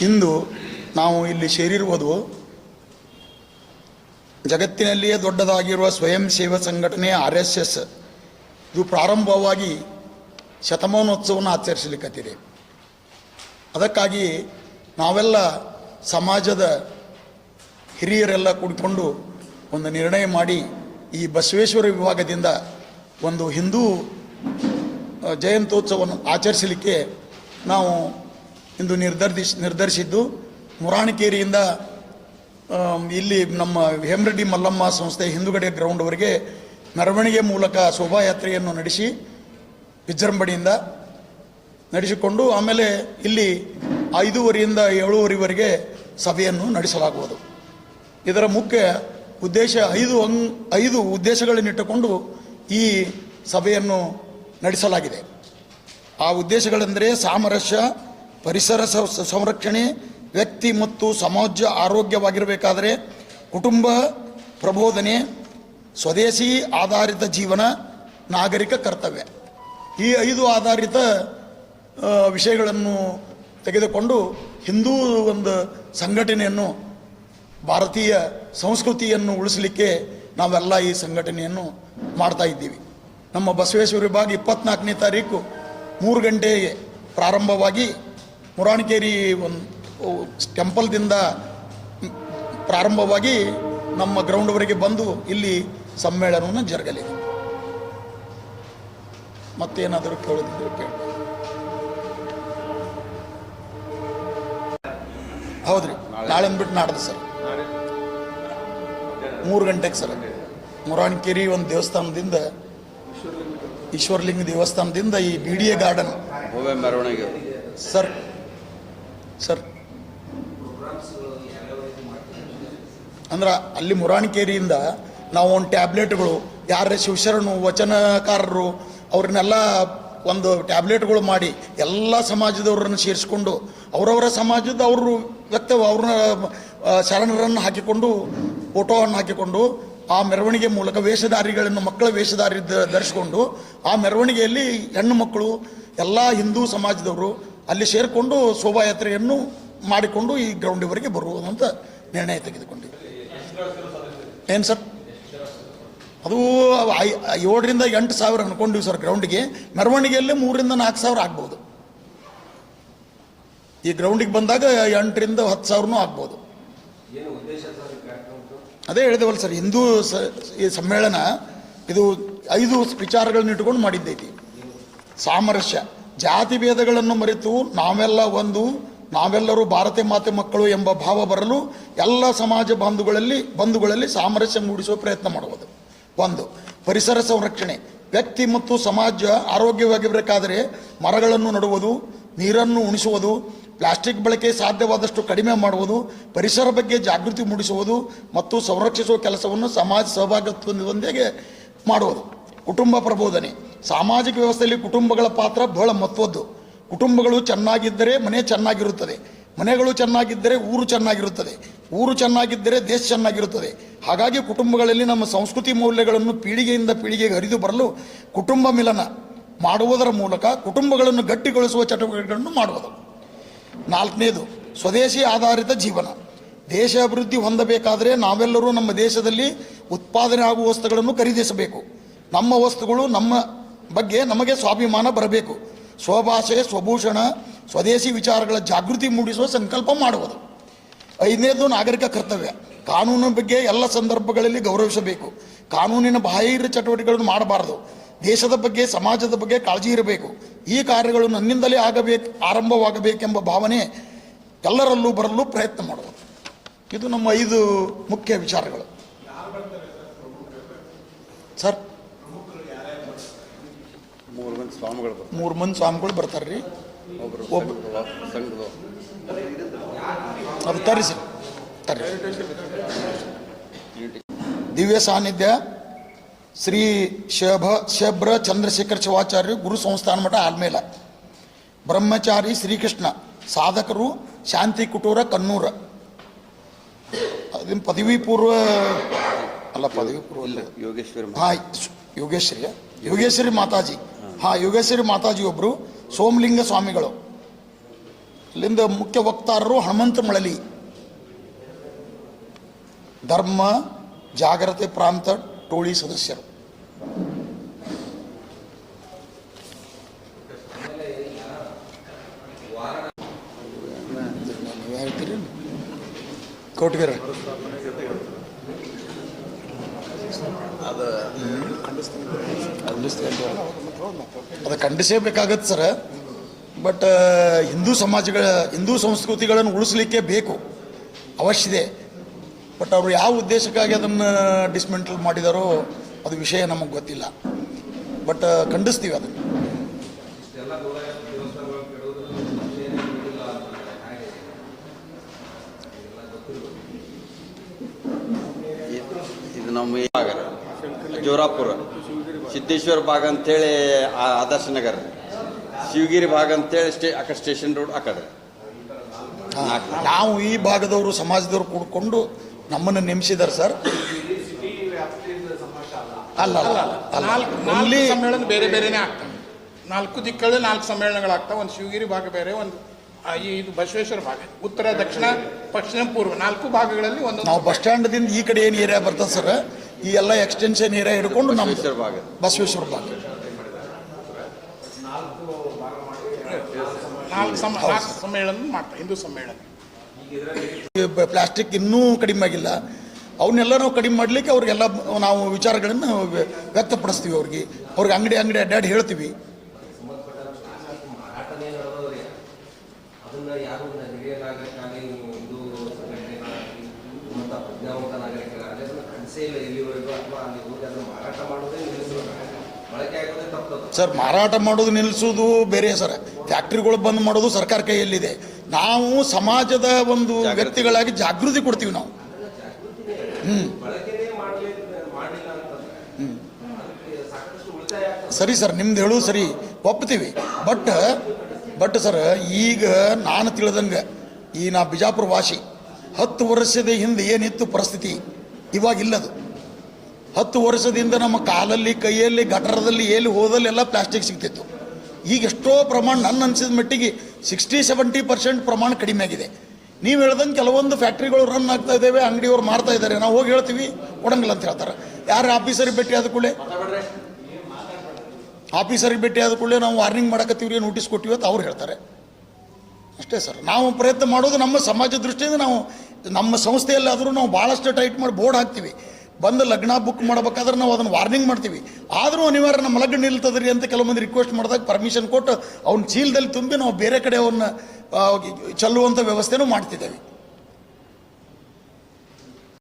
ಇಂದು ನಾವು ಇಲ್ಲಿ ಸೇರಿರುವುದು ಜಗತ್ತಿನಲ್ಲಿಯೇ ದೊಡ್ಡದಾಗಿರುವ ಸ್ವಯಂ ಸೇವಾ ಸಂಘಟನೆ ಆರ್ ಎಸ್ ಎಸ್ ಇದು ಪ್ರಾರಂಭವಾಗಿ ಶತಮಾನೋತ್ಸವವನ್ನು ಆಚರಿಸಲಿಕ್ಕತ್ತಿದೆ ಅದಕ್ಕಾಗಿ ನಾವೆಲ್ಲ ಸಮಾಜದ ಹಿರಿಯರೆಲ್ಲ ಕೂಡಿಕೊಂಡು ಒಂದು ನಿರ್ಣಯ ಮಾಡಿ ಈ ಬಸವೇಶ್ವರ ವಿಭಾಗದಿಂದ ಒಂದು ಹಿಂದೂ ಜಯಂತೋತ್ಸವವನ್ನು ಆಚರಿಸಲಿಕ್ಕೆ ನಾವು ಇಂದು ನಿರ್ಧರಿಸ್ ನಿರ್ಧರಿಸಿದ್ದು ಮುರಾಣಿಕೇರಿಯಿಂದ ಇಲ್ಲಿ ನಮ್ಮ ಹೇಮರೆಡ್ಡಿ ಮಲ್ಲಮ್ಮ ಸಂಸ್ಥೆ ಹಿಂದುಗಡೆ ಗ್ರೌಂಡ್ವರೆಗೆ ಮೆರವಣಿಗೆ ಮೂಲಕ ಶೋಭಾಯಾತ್ರೆಯನ್ನು ನಡೆಸಿ ವಿಜೃಂಭಣೆಯಿಂದ ನಡೆಸಿಕೊಂಡು ಆಮೇಲೆ ಇಲ್ಲಿ ಐದೂವರೆಯಿಂದ ಏಳುವರೆವರೆಗೆ ಸಭೆಯನ್ನು ನಡೆಸಲಾಗುವುದು. ಇದರ ಮುಖ್ಯ ಉದ್ದೇಶ ಐದು ಅಂಗ್, ಐದು ಉದ್ದೇಶಗಳನ್ನಿಟ್ಟುಕೊಂಡು ಈ ಸಭೆಯನ್ನು ನಡೆಸಲಾಗಿದೆ. ಆ ಉದ್ದೇಶಗಳೆಂದರೆ ಸಾಮರಸ್ಯ ಪರಿಸರ ಸಂರಕ್ಷಣೆ, ವ್ಯಕ್ತಿ ಮತ್ತು ಸಮಾಜ ಆರೋಗ್ಯವಾಗಿರಬೇಕಾದರೆ ಕುಟುಂಬ, ಪ್ರಬೋಧನೆ, ಸ್ವದೇಶಿ ಆಧಾರಿತ ಜೀವನ, ನಾಗರಿಕ ಕರ್ತವ್ಯ. ಈ ಐದು ಆಧಾರಿತ ವಿಷಯಗಳನ್ನು ತೆಗೆದುಕೊಂಡು ಹಿಂದೂ ಒಂದು ಸಂಘಟನೆಯನ್ನು, ಭಾರತೀಯ ಸಂಸ್ಕೃತಿಯನ್ನು ಉಳಿಸಲಿಕ್ಕೆ ನಾವೆಲ್ಲ ಈ ಸಂಘಟನೆಯನ್ನು ಮಾಡ್ತಾ ಇದ್ದೀವಿ. ನಮ್ಮ ಬಸವೇಶ್ವರ ವಿಭಾಗ ಇಪ್ಪತ್ನಾಲ್ಕನೇ ತಾರೀಕು ಮೂರು ಗಂಟೆಗೆ ಪ್ರಾರಂಭವಾಗಿ ಮುರಾಣಿಕೇರಿ ಒಂದು ಟೆಂಪಲ್ದಿಂದ ಪ್ರಾರಂಭವಾಗಿ ನಮ್ಮ ಗ್ರೌಂಡ್ವರೆಗೆ ಬಂದು ಇಲ್ಲಿ ಸಮ್ಮೇಳನವನ್ನು ಜರುಗಲಿದೆ. ಮತ್ತೇನಾದರೂ ಕೇಳಿದ್ರೆ ಕೇಳಿ. ಹೌದ್ರಿ ನಾಳೆ ಅಂದ್ಬಿಟ್ಟು ನಾಡ್ದು ಸರ್. ಮೂರು ಗಂಟೆಗೆ ಸರ್. ಮುರಾಣಿಕೇರಿ ಒಂದು ದೇವಸ್ಥಾನದಿಂದ ಈಶ್ವರಲಿಂಗ ದೇವಸ್ಥಾನದಿಂದ ಈ ಬಿ ಡಿ ಎ ಗಾರ್ಡನ್. ಮೆರವಣಿಗೆ. Sir sir. ಅಂದ್ರೆ ಅಲ್ಲಿ ಮುರಾಣಿಕೇರಿಯಿಂದ ನಾವು ಒಂದು ಟ್ಯಾಬ್ಲೆಟ್ಗಳು ಯಾರ ಶಿವಶರಣು, ವಚನಕಾರರು, ಅವ್ರನ್ನೆಲ್ಲ ಒಂದು ಟ್ಯಾಬ್ಲೆಟ್ಗಳು ಮಾಡಿ ಎಲ್ಲ ಸಮಾಜದವ್ರನ್ನ ಸೇರಿಸ್ಕೊಂಡು, ಅವರವರ ಸಮಾಜದ ಅವರು ವ್ಯಕ್ತ ಅವ್ರನ್ನ ಶರಣರನ್ನು ಹಾಕಿಕೊಂಡು, ಫೋಟೋವನ್ನು ಹಾಕಿಕೊಂಡು, ಆ ಮೆರವಣಿಗೆ ಮೂಲಕ ವೇಷಧಾರಿಗಳನ್ನು, ಮಕ್ಕಳ ವೇಷಧಾರಿ ಧರಿಸ್ಕೊಂಡು, ಆ ಮೆರವಣಿಗೆಯಲ್ಲಿ ಹೆಣ್ಣು ಮಕ್ಕಳು, ಎಲ್ಲ ಹಿಂದೂ ಸಮಾಜದವರು ಅಲ್ಲಿ ಸೇರಿಕೊಂಡು ಶೋಭಾಯಾತ್ರೆಯನ್ನು ಮಾಡಿಕೊಂಡು ಈ ಗ್ರೌಂಡಿವರೆಗೆ ಬರುವುದಂತ ನಿರ್ಣಯ ತೆಗೆದುಕೊಂಡಿದ್ವಿ ಏನು ಸರ್? ಅದು ಏಳರಿಂದ ಎಂಟು ಸಾವಿರ ಅನ್ಕೊಂಡಿವಿ ಸರ್ ಗ್ರೌಂಡಿಗೆ. ಮೆರವಣಿಗೆಯಲ್ಲಿ ಮೂರರಿಂದ ನಾಲ್ಕು ಸಾವಿರ ಆಗ್ಬೋದು. ಈ ಗ್ರೌಂಡಿಗೆ ಬಂದಾಗ ಎಂಟರಿಂದ ಹತ್ತು ಸಾವಿರನೂ ಆಗ್ಬೋದು. ಅದೇ ಹೇಳಿದೆವಲ್ಲ ಸರ್ ಹಿಂದೂ ಸ ಈ ಸಮ್ಮೇಳನ ಇದು ಐದು ವಿಚಾರಗಳನ್ನ ಇಟ್ಕೊಂಡು ಮಾಡಿದ್ದೈತಿ. ಸಾಮರಸ್ಯ. ಜಾತಿ ಭೇದಗಳನ್ನು ಮರೆತು ನಾವೆಲ್ಲ ಒಂದು, ನಾವೆಲ್ಲರೂ ಭಾರತ ಮಾತೆ ಮಕ್ಕಳು ಎಂಬ ಭಾವ ಬರಲು ಎಲ್ಲ ಸಮಾಜ ಬಂಧುಗಳಲ್ಲಿ ಬಂಧುಗಳಲ್ಲಿ ಸಾಮರಸ್ಯ ಮೂಡಿಸುವ ಪ್ರಯತ್ನ ಮಾಡುವುದು. ಒಂದು, ಪರಿಸರ ಸಂರಕ್ಷಣೆ. ವ್ಯಕ್ತಿ ಮತ್ತು ಸಮಾಜ ಆರೋಗ್ಯವಾಗಿರಬೇಕಾದರೆ ಮರಗಳನ್ನು ನಡುವುದು, ನೀರನ್ನು ಉಣಿಸುವುದು, ಪ್ಲಾಸ್ಟಿಕ್ ಬಳಕೆ ಸಾಧ್ಯವಾದಷ್ಟು ಕಡಿಮೆ ಮಾಡುವುದು, ಪರಿಸರ ಬಗ್ಗೆ ಜಾಗೃತಿ ಮೂಡಿಸುವುದು ಮತ್ತು ಸಂರಕ್ಷಿಸುವ ಕೆಲಸವನ್ನು ಸಮಾಜ ಸಹಭಾಗಿತ್ವದೊಂದಿಗೆ ಮಾಡುವುದು. ಕುಟುಂಬ ಪ್ರಬೋಧನೆ. ಸಾಮಾಜಿಕ ವ್ಯವಸ್ಥೆಯಲ್ಲಿ ಕುಟುಂಬಗಳ ಪಾತ್ರ ಬಹಳ ಮಹತ್ವದ್ದು. ಕುಟುಂಬಗಳು ಚೆನ್ನಾಗಿದ್ದರೆ ಮನೆ ಚೆನ್ನಾಗಿರುತ್ತದೆ. ಮನೆಗಳು ಚೆನ್ನಾಗಿದ್ದರೆ ಊರು ಚೆನ್ನಾಗಿರುತ್ತದೆ. ಊರು ಚೆನ್ನಾಗಿದ್ದರೆ ದೇಶ ಚೆನ್ನಾಗಿರುತ್ತದೆ. ಹಾಗಾಗಿ ಕುಟುಂಬಗಳಲ್ಲಿ ನಮ್ಮ ಸಂಸ್ಕೃತಿ ಮೌಲ್ಯಗಳನ್ನು ಪೀಳಿಗೆಯಿಂದ ಪೀಳಿಗೆಗೆ ಹರಿದು ಬರಲು ಕುಟುಂಬ ಮಿಲನ ಮಾಡುವುದರ ಮೂಲಕ ಕುಟುಂಬಗಳನ್ನು ಗಟ್ಟಿಗೊಳಿಸುವ ಚಟುವಟಿಕೆಗಳನ್ನು ಮಾಡುವುದು. ನಾಲ್ಕನೇದು, ಸ್ವದೇಶಿ ಆಧಾರಿತ ಜೀವನ. ದೇಶ ಅಭಿವೃದ್ಧಿ ಹೊಂದಬೇಕಾದರೆ ನಾವೆಲ್ಲರೂ ನಮ್ಮ ದೇಶದಲ್ಲಿ ಉತ್ಪಾದನೆ ಆಗುವ ವಸ್ತುಗಳನ್ನು ಖರೀದಿಸಬೇಕು. ನಮ್ಮ ವಸ್ತುಗಳು ನಮ್ಮ ಬಗ್ಗೆ ನಮಗೆ ಸ್ವಾಭಿಮಾನ ಬರಬೇಕು. ಸ್ವಭಾಷೆ, ಸ್ವಭೂಷಣ, ಸ್ವದೇಶಿ ವಿಚಾರಗಳ ಜಾಗೃತಿ ಮೂಡಿಸುವ ಸಂಕಲ್ಪ ಮಾಡುವುದು. ಐದನೇದು ನಾಗರಿಕ ಕರ್ತವ್ಯ. ಕಾನೂನು ಬಗ್ಗೆ ಎಲ್ಲ ಸಂದರ್ಭಗಳಲ್ಲಿ ಗೌರವಿಸಬೇಕು. ಕಾನೂನಿನ ಬಾಹಿರ ಚಟುವಟಿಕೆಗಳನ್ನು ಮಾಡಬಾರದು. ದೇಶದ ಬಗ್ಗೆ, ಸಮಾಜದ ಬಗ್ಗೆ ಕಾಳಜಿ ಇರಬೇಕು. ಈ ಕಾರ್ಯಗಳು ನನ್ನಿಂದಲೇ ಆಗಬೇಕು, ಆರಂಭವಾಗಬೇಕೆಂಬ ಭಾವನೆ ಎಲ್ಲರಲ್ಲೂ ಬರಲು ಪ್ರಯತ್ನ ಮಾಡುವುದು. ಇದು ನಮ್ಮ ಐದು ಮುಖ್ಯ ವಿಚಾರಗಳು. ಸರ್ ಮಂದಿ ಸ್ವಾಮಿಗಳು ಬರ್ತಾರೆ. ಮೂರು ಮಂದಿ ಸ್ವಾಮಿಗಳು ಬರ್ತಾರೆ ರೀ ಒಬ್ಬರು ಒಬ್ಬ- ಸಂಘದ ಅದು ತರಿಸಿ ತರ್ರಿ. ದಿವ್ಯ ಸಾನ್ನಿಧ್ಯ ಶ್ರೀ ಶಭ ಶಬ್ರ ಚಂದ್ರಶೇಖರ ಶಿವಾಚಾರ್ಯ ಗುರು ಸಂಸ್ಥಾನ ಮಠ ಆಲ್ಮೇಲ ಬ್ರಹ್ಮಚಾರಿ ಶ್ರೀಕೃಷ್ಣ ಸಾಧಕರು ಶಾಂತಿ ಕುಟೂರ ಕನ್ನೂರ ಅದನ್ನು ಪದವಿ ಪೂರ್ವ ಅಲ್ಲ ಪದವಿ ಪೂರ್ವ ಯೋಗೇಶ್ವರ ಹಾ ಯೋಗೇಶ್ವರಿ ಯೋಗೇಶ್ವರಿ ಮಾತಾಜಿ. ಹಾ, ಯೋಗೇಶ್ವರಿ ಮಾತಾಜಿ ಒಬ್ರು, ಸೋಮಲಿಂಗ ಸ್ವಾಮಿಗಳು. ಇಲ್ಲಿಂದ ಮುಖ್ಯ ವಕ್ತಾರರು ಹನುಮಂತ ಮಳಲಿ. ಧರ್ಮ ಜಾಗ್ರತೆ ಪ್ರಾಂತ, ಟೋಳಿ ಸದಸ್ಯರು. ಕೋಟ್ಗೆರ ಅದು ಅದು ಖಂಡಿಸಬೇಕಾಗತ್ತೆ ಸರ್. ಬಟ್ ಹಿಂದೂ ಸಮಾಜಗಳ, ಹಿಂದೂ ಸಂಸ್ಕೃತಿಗಳನ್ನು ಉಳಿಸ್ಲಿಕ್ಕೆ ಬೇಕು. ಅವಶ್ಯ ಇದೆ. ಬಟ್ ಅವರು ಯಾವ ಉದ್ದೇಶಕ್ಕಾಗಿ ಅದನ್ನು ಡಿಸ್ಮೆಂಟಲ್ ಮಾಡಿದಾರೋ ಅದು ವಿಷಯ ನಮಗೆ ಗೊತ್ತಿಲ್ಲ. ಬಟ್ ಖಂಡಿಸ್ತೀವಿ ಅದನ್ನು. ಇದು ನಮ್ಮ ಜೋರಾಪುರ. ಸಿದ್ದೇಶ್ವರ ಭಾಗ ಅಂತೇಳಿ ಆ- ಆದರ್ಶ ನಗರ. ಶಿವಗಿರಿ ಭಾಗ ಅಂತೇಳಿ ಸ್ಟೇ ಅಕ್ಕ ಸ್ಟೇಷನ್ ರೋಡ್ ಆ ಕಡೆ. ನಾವು ಈ ಭಾಗದವರು ಸಮಾಜದವರು ಕೂಡ್ಕೊಂಡು ನಮ್ಮನ್ನು ನೇಮಿಸಿದ್ದಾರೆ ಸರ್. ಅಲ್ಲ ಅಲ್ಲ ಅಲ್ಲ ನಾಲ್ಕು ಸಮ್ಮೇಳನ ಬೇರೆ ಬೇರೆನೇ ಆಗ್ತವೆ. ನಾಲ್ಕು ದಿಕ್ಕಲ್ಲಿ ನಾಲ್ಕು ಸಮ್ಮೇಳನಗಳಾಗ್ತವೆ. ಒಂದು ಶಿವಗಿರಿ ಭಾಗ ಬೇರೆ ಒಂದು ಇದು ಬಸವೇಶ್ವರ ಭಾಗ. ಉತ್ತರ ದಕ್ಷಿಣ ಪಶ್ಚಿಮ ಪೂರ್ವ ನಾಲ್ಕು ಭಾಗಗಳಲ್ಲಿ ಒಂದು ನಾವು ಬಸ್ ಸ್ಟ್ಯಾಂಡ್ದಿಂದ ಈ ಕಡೆ ಏನು ಏರಿಯಾ ಬರ್ತದೆ ಸರ್? ಈ ಎಲ್ಲ ಎಕ್ಸ್ಟೆನ್ಷನ್ ಏರಿಯಾ ಹಿಡ್ಕೊಂಡು ನಮ್ಮ ಬಸವೇಶ್ವರ ಭಾಗ. ಬಸವೇಶ್ವರ ಭಾಗ. ನಾಲ್ಕು ಸಮ ನಾಲ್ಕು ಸಮ್ಮೇಳನ ಮಾಡ್ತಾರೆ ಹಿಂದೂ ಸಮ್ಮೇಳನ. ಪ್ಲಾಸ್ಟಿಕ್ ಇನ್ನೂ ಕಡಿಮೆ ಆಗಿಲ್ಲ. ಅವನ್ನೆಲ್ಲ ನಾವು ಕಡಿಮೆ ಮಾಡ್ಲಿಕ್ಕೆ ಅವ್ರಿಗೆಲ್ಲ ನಾವು ವಿಚಾರಗಳನ್ನು ವ್ಯ- ವ್ಯಕ್ತಪಡಿಸ್ತೀವಿ ಅವ್ರಿಗೆ. ಅವ್ರಿಗೆ ಅಂಗಡಿ ಅಂಗಡಿ ಅಡ್ಡಾಡಿ ಹೇಳ್ತೀವಿ. ಅದನ್ನ ಯಾರು ಒಂದು ಪ್ರಜ್ಞಾವಂತ ಇಲ್ಲಿವರೆಗೂ ಅಥವಾ ಮಾರಾಟ ಮಾಡೋದೇ ಸರ್ ಮಾರಾಟ ಮಾಡೋದು ನಿಲ್ಲಿಸೋದು ಬೇರೆ ಸರ್. ಫ್ಯಾಕ್ಟ್ರಿಗಳು ಬಂದ್ ಮಾಡೋದು ಸರ್ಕಾರ ಕೈಯಲ್ಲಿದೆ. ನಾವು ಸಮಾಜದ ಒಂದು. ವ್ಯಕ್ತಿಗಳಾಗಿ ಜಾಗೃತಿ ಕೊಡ್ತೀವಿ ನಾವು. ಸಾಕಷ್ಟು ಸರಿ ಸರ್ ನಿಮ್ದು ಹೇಳೋದು ಸರಿ. ಒಪ್ತೀವಿ. ಬಟ್ ಬಟ್ ಸರ್ ಈಗ ನಾನು ತಿಳಿದಂಗೆ ಈ ನಾ ಬಿಜಾಪುರ ವಾಸಿ ಹತ್ತು ವರ್ಷದ ಹಿಂದೆ ಏನಿತ್ತು ಪರಿಸ್ಥಿತಿ? ಇವಾಗಿಲ್ಲದು. ಹತ್ತು ವರ್ಷದಿಂದ ನಮ್ಮ ಕಾಲಲ್ಲಿ, ಕೈಯಲ್ಲಿ, ಗಟರದಲ್ಲಿ ಎಲ್ಲಿ ಹೋದಲ್ಲಿ ಎಲ್ಲ ಪ್ಲಾಸ್ಟಿಕ್ ಸಿಗ್ತಿತ್ತು. ಈಗ ಎಷ್ಟೋ ಪ್ರಮಾಣ ನನ್ನ ಅನಿಸಿದ ಮಟ್ಟಿಗೆ ಸಿಕ್ಸ್ಟಿ ಸೆವೆಂಟಿ ಪರ್ಸೆಂಟ್ ಪ್ರಮಾಣ ಕಡಿಮೆ ಆಗಿದೆ. ನೀವು ಹೇಳ್ದಂಗೆ ಕೆಲವೊಂದು ಫ್ಯಾಕ್ಟ್ರಿಗಳು ರನ್ ಆಗ್ತಾ ಇದ್ದೇವೆ ಅಂಗಡಿಯವ್ರು ಮಾಡ್ತಾ ಇದ್ದಾರೆ ನಾವು ಹೋಗಿ ಹೇಳ್ತೀವಿ, ಕೊಡಂಗಿಲ್ಲ ಅಂತ ಹೇಳ್ತಾರೆ. ಯಾರು ಆಫೀಸರಿಗೆ ಭೇಟಿ ಆದ ಕೂಡಲೇ? ಆಫೀಸರಿಗೆ ಭೇಟಿ ಆದ ಕೂಡಲೇ ನಾವು ವಾರ್ನಿಂಗ್ ಮಾಡಕತ್ತೀವ್ರಿ ನೋಟಿಸ್ ಕೊಟ್ಟಿವಿ ಅಂತ ಅವ್ರು ಹೇಳ್ತಾರೆ. ಅಷ್ಟೇ ಸರ್. ನಾವು ಪ್ರಯತ್ನ ಮಾಡೋದು ನಮ್ಮ ಸಮಾಜ ದೃಷ್ಟಿಯಿಂದ ನಾವು ನಮ್ಮ ಸಂಸ್ಥೆಯಲ್ಲಾದರೂ ನಾವು ಭಾಳಷ್ಟು ಟೈಟ್ ಮಾಡಿ ಬೋರ್ಡ್ ಹಾಕ್ತೀವಿ. ಬಂದು ಲಗ್ನ ಬುಕ್ ಮಾಡ್ಬೇಕಾದ್ರೆ ನಾವು ಅದನ್ನು ವಾರ್ನಿಂಗ್ ಮಾಡ್ತೀವಿ. ಆದರೂ ಅನಿವಾರ್ಯ ನಮ್ಮ ಲಗ್ನ ನಿಲ್ತದ್ರಿ ಅಂತ ಕೆಲವು ಮಂದಿ ರಿಕ್ವೆಸ್ಟ್ ಮಾಡಿದಾಗ ಪರ್ಮಿಷನ್ ಕೊಟ್ಟು ಅವ್ನ ಚೀಲದಲ್ಲಿ ತುಂಬಿ ನಾವು ಬೇರೆ ಕಡೆ ಅವನ್ನ ಚೆಲ್ಲುವಂಥ ವ್ಯವಸ್ಥೆನೂ ಮಾಡ್ತಿದ್ದೇವೆ.